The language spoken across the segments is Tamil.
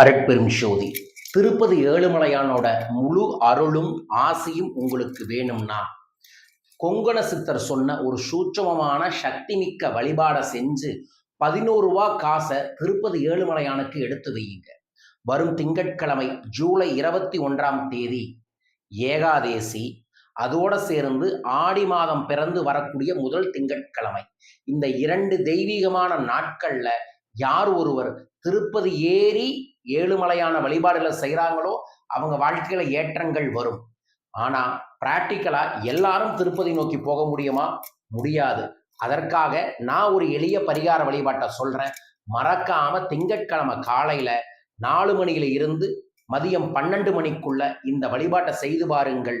அருட்பெரும் ஜோதி திருப்பதி ஏழுமலையானோட முழு அருளும் ஆசையும் உங்களுக்கு வேணும்னா கொங்கண சித்தர் சொன்ன ஒரு சூட்சமமான சக்தி மிக்க வழிபாடை செஞ்சு பதினோரு ரூபா காசை திருப்பதி ஏழுமலையானுக்கு எடுத்து வையுங்க. வரும் திங்கட்கிழமை ஜூலை இருபத்தி ஒன்றாம் தேதி ஏகாதேசி. அதோடு சேர்ந்து ஆடி மாதம் பிறந்து வரக்கூடிய முதல் திங்கட்கிழமை. இந்த இரண்டு தெய்வீகமான நாட்களில் யார் ஒருவர் திருப்பதி ஏறி ஏழுமலையான வழிபாடுகளை செய்கிறாங்களோ அவங்க வாழ்க்கையில ஏற்றங்கள் வரும். ஆனா பிராக்டிக்கலா எல்லாரும் திருப்பதி நோக்கி போக முடியுமா? முடியாது. அதற்காக நான் ஒரு எளிய பரிகார வழிபாட்டை சொல்றேன். மறக்காம திங்கட்கிழமை காலையில நாலு மணியில இருந்து மதியம் பன்னெண்டு மணிக்குள்ள இந்த வழிபாட்டை செய்து பாருங்கள்.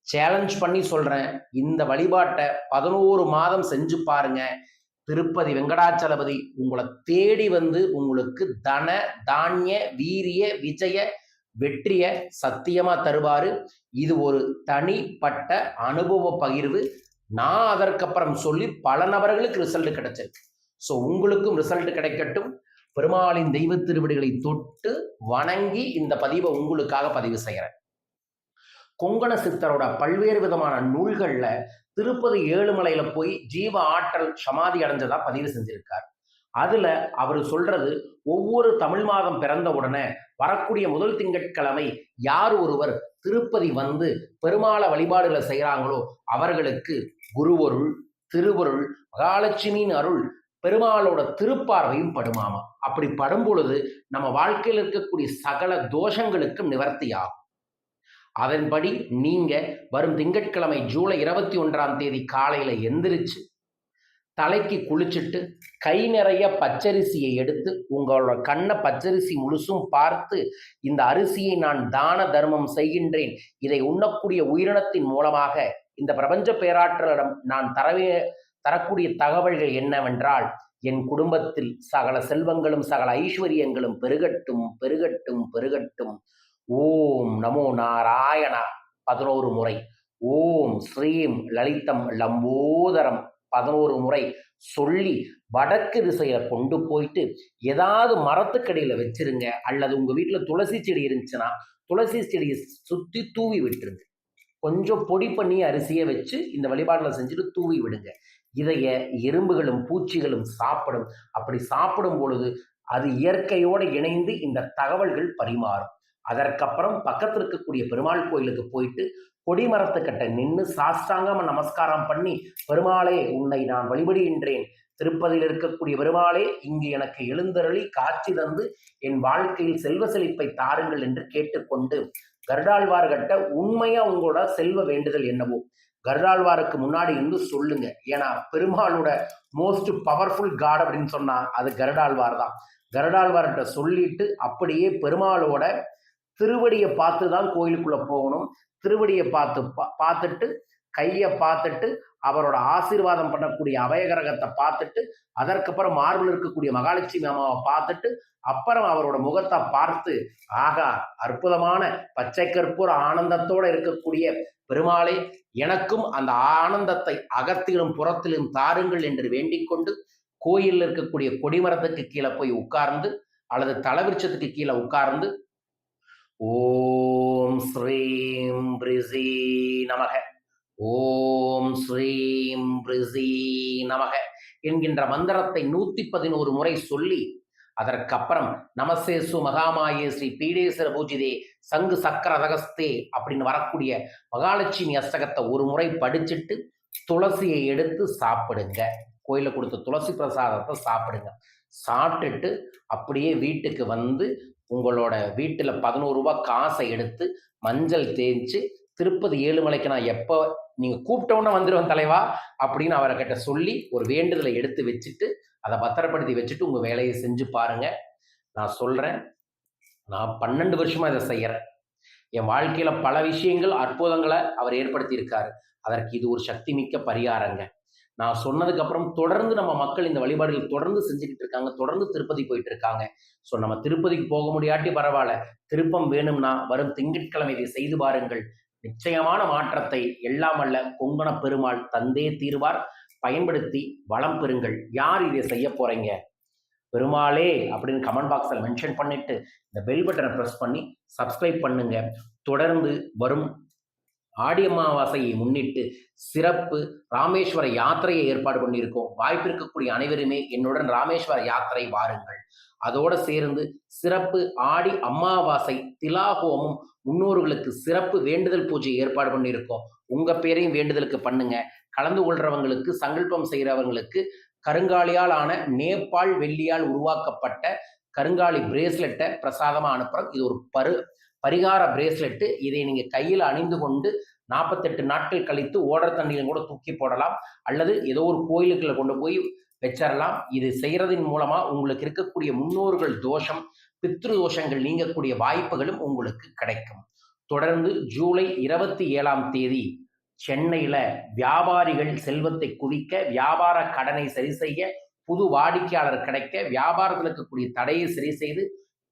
சேலஞ்ச் பண்ணி சொல்றேன். இந்த வழிபாட்டை பதினோரு மாதம் செஞ்சு பாருங்க. திருப்பதி வெங்கடாச்சலபதி உங்களை தேடி வந்து உங்களுக்கு தன தானிய வீரிய விஜய வெற்றிய சத்தியமா தருவாரு. இது ஒரு தனிப்பட்ட அனுபவ பகிர்வு. நான் அதற்கப்புறம் சொல்லி பல நபர்களுக்கு ரிசல்ட் கிடைச்சிருக்கு. ஸோ உங்களுக்கும் ரிசல்ட் கிடைக்கட்டும். பெருமாளின் தெய்வ திருவடிகளை தொட்டு வணங்கி இந்த பதிவை உங்களுக்காக பதிவு செய்கிறேன் கொங்கண சித்தரோட பல்வேறு விதமான நூல்களில் திருப்பதி ஏழுமலையில போய் ஜீவ ஆற்றல் சமாதி அடைஞ்சதா பதிவு செஞ்சிருக்கார். அதுல அவர் சொல்றது ஒவ்வொரு தமிழ் மாதம் பிறந்த உடனே வரக்கூடிய முதல் திங்கட்கிழமை யார் ஒருவர் திருப்பதி வந்து பெருமாள வழிபாடுகளை செய்கிறாங்களோ அவர்களுக்கு குருவருள் திருவருள் மகாலட்சுமியின் அருள் பெருமாளோட திருப்பார்வையும் படுமாமா. அப்படி படும் பொழுது நம்ம வாழ்க்கையில் இருக்கக்கூடிய சகல தோஷங்களுக்கும் நிவர்த்தி ஆகும் அதன்படி நீங்க வரும் திங்கட்கிழமை ஜூலை இருபத்தி ஒன்றாம் தேதி காலையில எந்திரிச்சு தலைக்கு குளிச்சுட்டு கை நிறைய பச்சரிசியை எடுத்து உங்களோட கண்ணை பச்சரிசி முழுசும் பார்த்து இந்த அரிசியை நான் தான தர்மம் செய்கின்றேன். இதை உண்ணக்கூடிய உயிரினத்தின் மூலமாக இந்த பிரபஞ்ச பேராற்றலிடம் நான் தரவே தரக்கூடிய தகவல்கள் என்னவென்றால் என் குடும்பத்தில் சகல செல்வங்களும் சகல ஐஸ்வர்யங்களும் பெருகட்டும் பெருகட்டும் பெருகட்டும். ஓம் நமோ நாராயணா. பதினோரு முறை. ஓம் ஸ்ரீம் லலிதம் லம்போதரம். பதினோரு முறை சொல்லி வடக்கு திசையில கொண்டு போயிட்டு ஏதாவது மரத்துக்கடியில வச்சிருங்க. அல்லது உங்க வீட்டுல துளசி செடி இருந்துச்சுன்னா துளசி செடியை சுத்தி தூவி விட்டுருங்க. கொஞ்சம் பொடி பண்ணி அரிசியை வச்சு இந்த வழிபாடுல செஞ்சுட்டு தூவி விடுங்க. இதைய எறும்புகளும் பூச்சிகளும் சாப்பிடும். அப்படி சாப்பிடும் பொழுது அது இயற்கையோடு இணைந்து இந்த தகவல்கள் பரிமாறும். அதற்கப்புறம் பக்கத்தில் இருக்கக்கூடிய பெருமாள் கோயிலுக்கு போயிட்டு கொடிமரத்துக்கிட்ட நின்று சாஸ்தாங்கம் நமஸ்காரம் பண்ணி பெருமாளே உன்னை நான் வழிபடுகின்றேன். திருப்பதியில் இருக்கக்கூடிய பெருமாளே இங்கு எனக்கு எழுந்தருளி காட்சி தந்து என் வாழ்க்கையில் செல்வ செழிப்பை தாருங்கள் என்று கேட்டுக்கொண்டு கருடாழ்வார்கிட்ட உண்மையா உங்களோட செல்வ வேண்டுதல் என்னவோ? கருடாழ்வாருக்கு முன்னாடி இருந்து சொல்லுங்க. ஏன்னா பெருமாளோட மோஸ்ட் பவர்ஃபுல் காட் அப்படின்னு சொன்னா அது கருடாழ்வார் தான். கருடாழ்வார்கிட்ட சொல்லிட்டு அப்படியே பெருமாளோட திருவடியை பார்த்து தான் கோயிலுக்குள்ளே போகணும். திருவடியை பார்த்து பார்த்துட்டு கையை பார்த்துட்டு அவரோட ஆசீர்வாதம் பண்ணக்கூடிய அபயகரகத்தை பார்த்துட்டு அதற்கப்புறம் மார்பில் இருக்கக்கூடிய மகாலட்சுமி அம்மாவை பார்த்துட்டு அப்புறம் அவரோட முகத்தை பார்த்து ஆகா அற்புதமான பச்சை கற்பூர ஆனந்தத்தோடு இருக்கக்கூடிய பெருமாளே எனக்கும் அந்த ஆனந்தத்தை அகத்திலும் புறத்திலும் தாருங்கள் என்று வேண்டிக் கொண்டு கோயிலில் இருக்கக்கூடிய கொடிமரத்துக்கு கீழே போய் உட்கார்ந்து அல்லது தலவிருச்சத்துக்கு கீழே உட்கார்ந்து ஓம் ஸ்ரீம் பிரிசி நமக. ஓம் ஸ்ரீம் பிரிசி நமக என்கின்ற மந்திரத்தை நூத்தி பதினோரு முறை சொல்லி அதற்கப்புறம் நமசேசு மகாமாயே ஸ்ரீ பீடேஸ்வர பூஜிதே சங்கு சக்கர ரகஸ்தே அப்படின்னு வரக்கூடிய மகாலட்சுமி அஷ்டகத்தை ஒரு முறை படிச்சுட்டு துளசியை எடுத்து சாப்பிடுங்க. கோயிலில் கொடுத்த துளசி பிரசாதத்தை சாப்பிடுங்க. சாப்பிட்டுட்டு அப்படியே வீட்டுக்கு வந்து உங்களோட வீட்டில் பதினோரு ரூபா காசை எடுத்து மஞ்சள் தேய்ச்சி திருப்பதி ஏழுமலைக்கு நான் எப்போ நீங்கள் கூப்பிட்டோன்னே வந்துடுவேன் தலைவா அப்படின்னு அவர்கிட்ட சொல்லி ஒரு வேண்டுதலை எடுத்து வச்சுட்டு அதை பத்திரப்படுத்தி வச்சுட்டு உங்கள் வேலையை செஞ்சு பாருங்கள் நான் சொல்கிறேன் நான் பன்னெண்டு வருஷமாக இதை செய்கிறேன் என் வாழ்க்கையில் பல விஷயங்கள் அற்புதங்களை அவர் ஏற்படுத்தியிருக்காரு. அதற்கு இது ஒரு சக்தி மிக்க பரிகாரங்க. நான் சொன்னதுக்கு அப்புறம் தொடர்ந்து நம்ம மக்கள் இந்த வழிபாடுகள் தொடர்ந்து செஞ்சுக்கிட்டு இருக்காங்க தொடர்ந்து திருப்பதி போயிட்டு இருக்காங்க. ஸோ நம்ம திருப்பதிக்கு போக முடியாட்டி பரவாயில்ல. திருப்பம் வேணும்னா வரும் திங்கட்கிழமை இதை செய்து பாருங்கள். நிச்சயமான மாற்றத்தை எல்லாம் அல்ல கொங்கண பெருமாள் தந்தே தீர்வார். பயன்படுத்தி வளம் பெறுங்கள். யார் இதை செய்ய போறீங்க? பெருமாளே அப்படின்னு கமெண்ட் பாக்ஸில் மென்ஷன் பண்ணிட்டு இந்த பெல் பட்டனை ப்ரெஸ் பண்ணி சப்ஸ்கிரைப் பண்ணுங்க. தொடர்ந்து வரும் ஆடி அமாவாசையை முன்னிட்டு சிறப்பு ராமேஸ்வர யாத்திரையை ஏற்பாடு பண்ணியிருக்கோம். வாய்ப்பு இருக்கக்கூடிய அனைவருமே என்னுடன் ராமேஸ்வர யாத்திரை வாருங்கள். அதோடு சேர்ந்து சிறப்பு ஆடி அமாவாசை திலாகோமும் முன்னோர்களுக்கு சிறப்பு வேண்டுதல் பூஜை ஏற்பாடு பண்ணியிருக்கோம். உங்கள் பேரையும் வேண்டுதலுக்கு பண்ணுங்க. கலந்து கொள்றவங்களுக்கு சங்கல்பம் செய்கிறவங்களுக்கு கருங்காலியால் ஆன நேபாள் வெள்ளியால் உருவாக்கப்பட்ட கருங்காலி பிரேஸ்லெட்டை பிரசாதமாக அனுப்புகிறோம் இது ஒரு பரு பரிகார பிரேஸ்லெட்டு இதை நீங்கள் கையில் அணிந்து கொண்டு நாற்பத்தெட்டு நாட்கள் கழித்து ஓடர் தண்ணியில் கூட தூக்கி போடலாம். அல்லது ஏதோ ஒரு கோயிலுக்குள்ள கொண்டு போய் வச்சிடலாம் இது செய்கிறதின் மூலமாக உங்களுக்கு இருக்கக்கூடிய முன்னோர்கள் தோஷம் பித்ரு தோஷங்கள் நீங்கக்கூடிய வாய்ப்புகளும் உங்களுக்கு கிடைக்கும். தொடர்ந்து ஜூலை இருபத்தி ஏழாம் தேதி சென்னையில் வியாபாரிகள் செல்வத்தை குவிக்க வியாபார கடனை சரி செய்ய புது வாடிக்கையாளர் கிடைக்க வியாபாரத்தில் இருக்கக்கூடிய தடையை சரி செய்து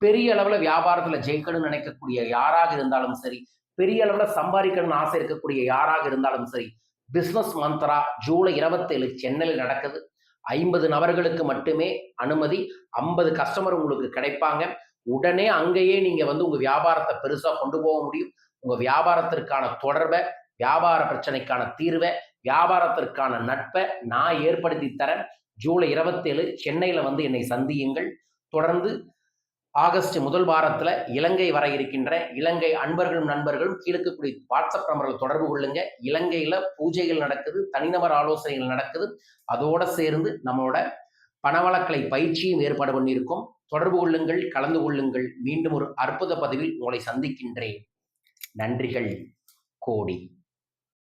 பெரிய அளவில் வியாபாரத்தில் ஜெயிக்கணும்னு நினைக்கக்கூடிய யாராக இருந்தாலும் சரி பெரிய அளவில் சம்பாதிக்கணும்னு ஆசை இருக்கக்கூடிய யாராக இருந்தாலும் சரி பிஸ்னஸ் மந்த்ரா ஜூலை இருபத்தேழு சென்னையில் நடக்குது. ஐம்பது நபர்களுக்கு மட்டுமே அனுமதி ஐம்பது கஸ்டமர் உங்களுக்கு கிடைப்பாங்க. உடனே அங்கேயே நீங்கள் வந்து உங்கள் வியாபாரத்தை பெருசாக கொண்டு போக முடியும். உங்கள் வியாபாரத்திற்கான தொடர்பை வியாபார பிரச்சனைக்கான தீர்வை வியாபாரத்திற்கான நட்பை நான் ஏற்படுத்தி தரேன். ஜூலை இருபத்தேழு சென்னையில் வந்து என்னை சந்தியுங்கள். தொடர்ந்து ஆகஸ்ட் முதல் வாரத்தில் இலங்கை வர இருக்கின்ற இலங்கை அன்பர்களும் நண்பர்களும் கீழக்கக்கூடிய வாட்ஸ்அப் நம்பர்கள் தொடர்பு கொள்ளுங்க. இலங்கையில் பூஜைகள் நடக்குது தனிநபர் ஆலோசனைகள் நடக்குது. அதோடு சேர்ந்து நம்மளோட பணவளக்கலை பயிற்சியும் ஏற்பாடு பண்ணியிருக்கோம். தொடர்பு கொள்ளுங்கள் கலந்து கொள்ளுங்கள். மீண்டும் ஒரு அற்புத பதிவில் உங்களை சந்திக்கின்றேன். நன்றிகள் கோடி.